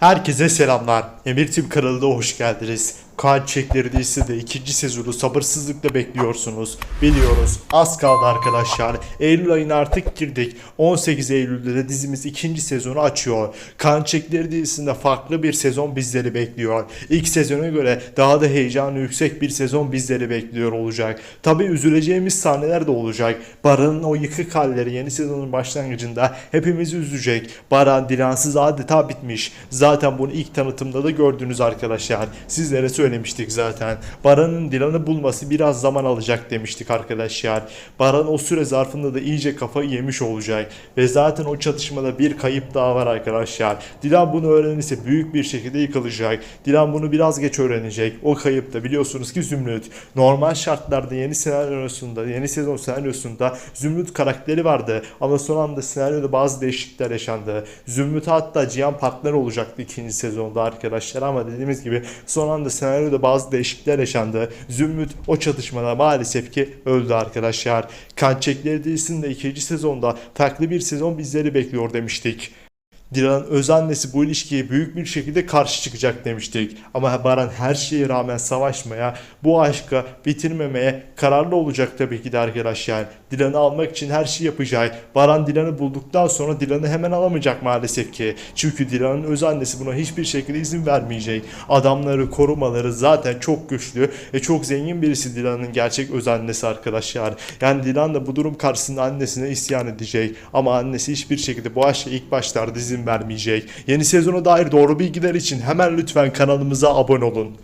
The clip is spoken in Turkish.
Herkese selamlar. Emir Tüm kanalına hoş geldiniz. Kaan Çekleri dizisi de ikinci sezonu sabırsızlıkla bekliyorsunuz. Biliyoruz az kaldı arkadaşlar. Eylül ayına artık girdik. 18 Eylül'de de dizimiz ikinci sezonu açıyor. Kaan Çekleri dizisinde farklı bir sezon bizleri bekliyor. İlk sezona göre daha da heyecanı yüksek bir sezon bizleri bekliyor olacak. Tabi üzüleceğimiz sahneler de olacak. Baran'ın o yıkık halleri yeni sezonun başlangıcında hepimizi üzecek. Baran Dilansız adeta bitmiş. Zaten bunu ilk tanıtımda da gördünüz arkadaşlar. Sizlere söylemiştik zaten. Baran'ın Dilan'ı bulması biraz zaman alacak demiştik arkadaşlar. Baran o süre zarfında da iyice kafayı yemiş olacak. Ve zaten o çatışmada bir kayıp daha var arkadaşlar. Dilan bunu öğrenirse büyük bir şekilde yıkılacak. Dilan bunu biraz geç öğrenecek. O kayıp da biliyorsunuz ki Zümrüt. Normal şartlarda yeni senaryosunda, yeni sezon senaryosunda Zümrüt karakteri vardı. Ama son anda senaryoda bazı değişiklikler yaşandı. Zümrüt hatta Cihan partner olacaktı ikinci sezonda arkadaşlar ama dediğimiz gibi son anda senaryoda bazı değişiklikler yaşandı. Zümrüt o çatışmada maalesef ki öldü arkadaşlar. Kançekleri dizisinde ikinci sezonda farklı bir sezon bizleri bekliyor demiştik. Dilan'ın öz annesi bu ilişkiye büyük bir şekilde karşı çıkacak demiştik. Ama Baran her şeye rağmen savaşmaya, bu aşka bitirmemeye kararlı olacak tabii ki de arkadaşlar. Dilan'ı almak için her şeyi yapacak. Baran Dilan'ı bulduktan sonra Dilan'ı hemen alamayacak maalesef ki. Çünkü Dilan'ın öz annesi buna hiçbir şekilde izin vermeyecek. Adamları, korumaları zaten çok güçlü ve çok zengin birisi Dilan'ın gerçek öz annesi arkadaşlar. Yani Dilan da bu durum karşısında annesine isyan edecek. Ama annesi hiçbir şekilde bu aşka ilk başlarda vermeyecek. Yeni sezona dair doğru bilgiler için hemen lütfen kanalımıza abone olun.